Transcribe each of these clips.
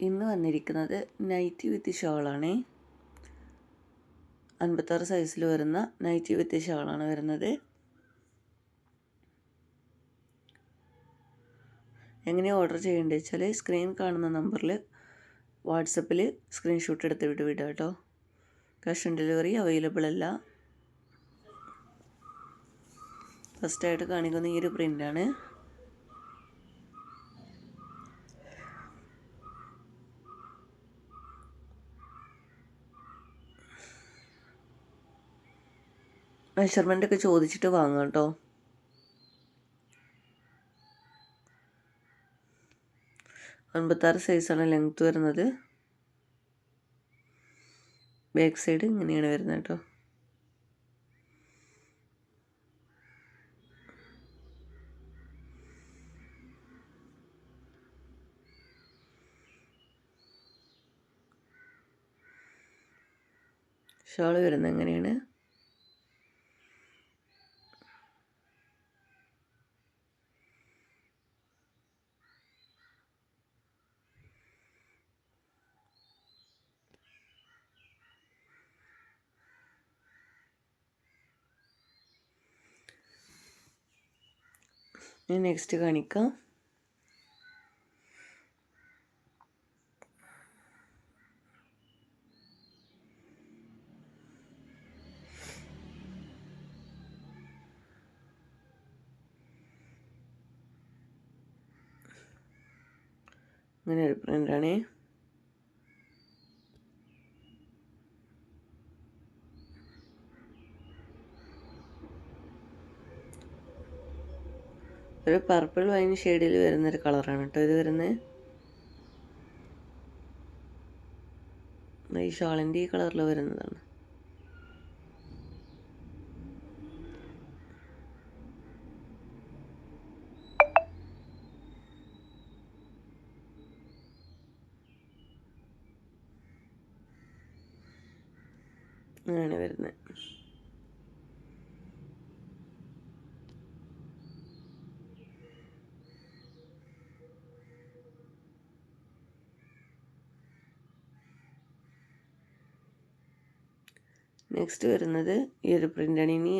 ഇന്ന് വന്നിരിക്കുന്നത് നൈറ്റി വിത്ത് ഷോളാണേ അൻപത്താറ് സൈസിൽ വരുന്ന നൈറ്റി വിത്ത് ഷോളാണ് വരുന്നത്. എങ്ങനെ ഓർഡർ ചെയ്യേണ്ടത് വെച്ചാൽ സ്ക്രീൻ കാണുന്ന നമ്പറിൽ വാട്സപ്പിൽ സ്ക്രീൻഷോട്ട് എടുത്ത് വിട്ട് വിടുക കേട്ടോ ക്യാഷ് ഓൺ ഡെലിവറി അവൈലബിൾ അല്ല. ഫസ്റ്റായിട്ട് കാണിക്കുന്ന ഈ ഒരു പ്രിന്റാണ് മെഷർമെന്റ് ഒക്കെ ചോദിച്ചിട്ട് വാങ്ങാം കേട്ടോ. അൻപത്താറ് സൈസാണ് ലെങ്ത്ത് വരുന്നത്. ബാക്ക് സൈഡ് ഇങ്ങനെയാണ് വരുന്നത് കേട്ടോ. ഷോൾ വരുന്നത് എങ്ങനെയാണ്? ഇനി നെക്സ്റ്റ് കാണിക്കാം. അങ്ങനെ ഒരു പ്രിന്റാണേ ഒരു പർപ്പിൾ വൈൻ ഷെയ്ഡിൽ വരുന്നൊരു കളറാണ് കേട്ടോ ഇത് വരുന്നത് ഈ ഷാളിന്റെ ഈ കളറിൽ വരുന്നതാണ്. അങ്ങനെ വരുന്നത് നെക്സ്റ്റ് വരുന്നത് ഈ ഒരു പ്രിന്റാണ് ഇനി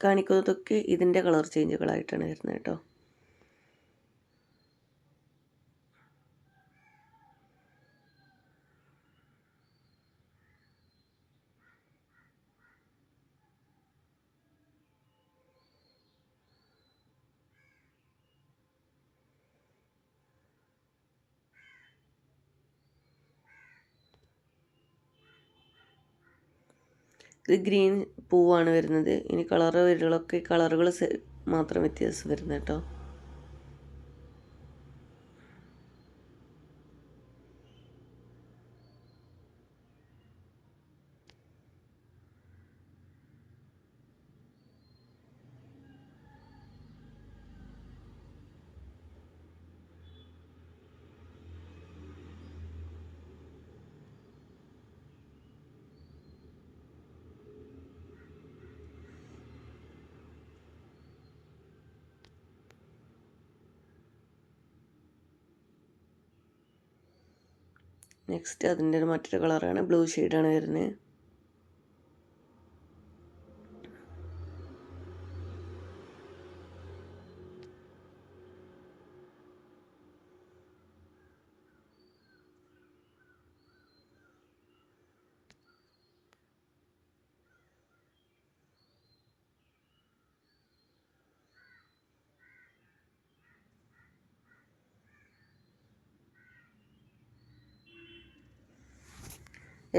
കാണിക്കുന്നതൊക്കെ ഇതിന്റെ കളർ ചേഞ്ചുകളായിട്ടാണ് വരുന്നത് കേട്ടോ. ഇത് ഗ്രീൻ പൂവാണ് വരുന്നത്. ഇനി കളർ വരുകളൊക്കെ കളറുകൾ മാത്രം വ്യത്യാസം വരുന്നത് കേട്ടോ നെക്സ്റ്റ് അതിന്റെ മറ്റൊരു കളറാണ് ബ്ലൂ ഷെയ്ഡാണ് വരുന്നത്.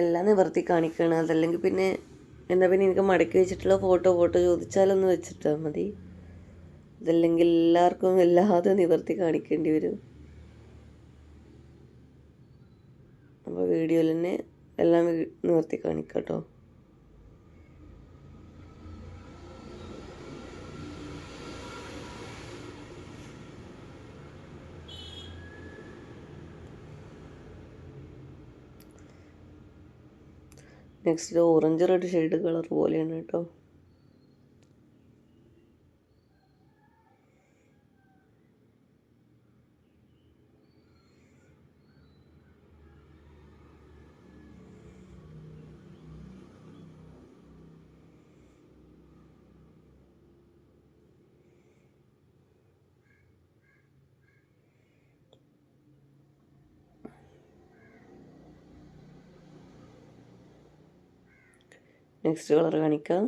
എല്ലാം നിവർത്തി കാണിക്കണം. അതല്ലെങ്കിൽ പിന്നെ എന്താ പിന്നെ എനിക്ക് മടക്കി വെച്ചിട്ടുള്ള ഫോട്ടോ ഫോട്ടോ ചോദിച്ചാലൊന്ന് വെച്ചിട്ടാൽ മതി. അതല്ലെങ്കിൽ എല്ലാവർക്കും എല്ലാതും നിവർത്തി കാണിക്കേണ്ടി വരും. അപ്പോൾ വീഡിയോയിൽ തന്നെ എല്ലാം നിവർത്തി കാണിക്കാം കേട്ടോ next orange red shade colour പോലെയാണ് കേട്ടോ. നെക്സ്റ്റ് കളർ കാണിക്കാം.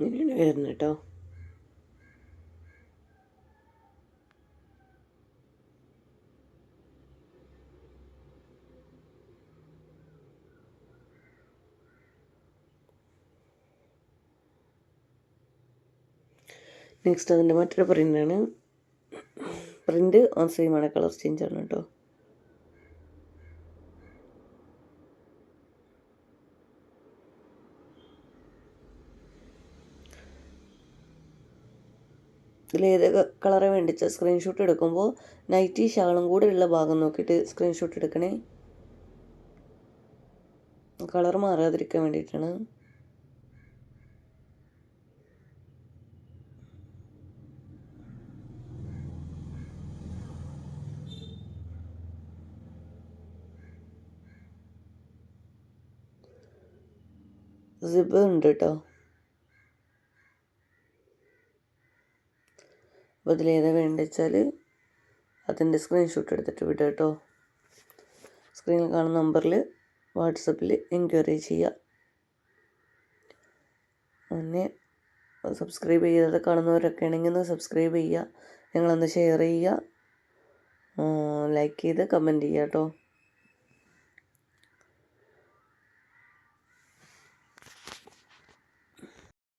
ഇങ്ങനെയാണ് വരുന്നത് കേട്ടോ. നെക്സ്റ്റ് അതിന്റെ മറ്റൊരു പ്രിന്റാണ് പ്രിന്റ് ഓൺ സെയിമാണ് കളർ ചേഞ്ച് ആണ് കേട്ടോ. ഇതിൽ ഏത് കളറ് വേണ്ടിച്ച സ്ക്രീൻഷോട്ട് എടുക്കുമ്പോൾ നൈറ്റി ഷാളും കൂടെ ഉള്ള ഭാഗം നോക്കിയിട്ട് സ്ക്രീൻഷോട്ട് എടുക്കണേ. കളർ മാറാതിരിക്കാൻ വേണ്ടിയിട്ടാണ് സിബ് ഉണ്ട് കേട്ടോ അപ്പോൾ ഇതിലേതാ വേണ്ടത് വെച്ചാൽ അതിന്റെ സ്ക്രീൻഷോട്ട് എടുത്തിട്ട് വിടുക കേട്ടോ. സ്ക്രീനിൽ കാണുന്ന നമ്പറിൽ വാട്സപ്പിൽ എൻക്വയറി ചെയ്യുക പിന്നെ സബ്സ്ക്രൈബ് ചെയ്യാതെ കാണുന്നവരൊക്കെ ആണെങ്കിൽ ഒന്ന് സബ്സ്ക്രൈബ് ചെയ്യുക ഞങ്ങളൊന്ന് ഷെയർ ചെയ്യുക ലൈക്ക് ചെയ്ത് കമന്റ് ചെയ്യുക കേട്ടോ.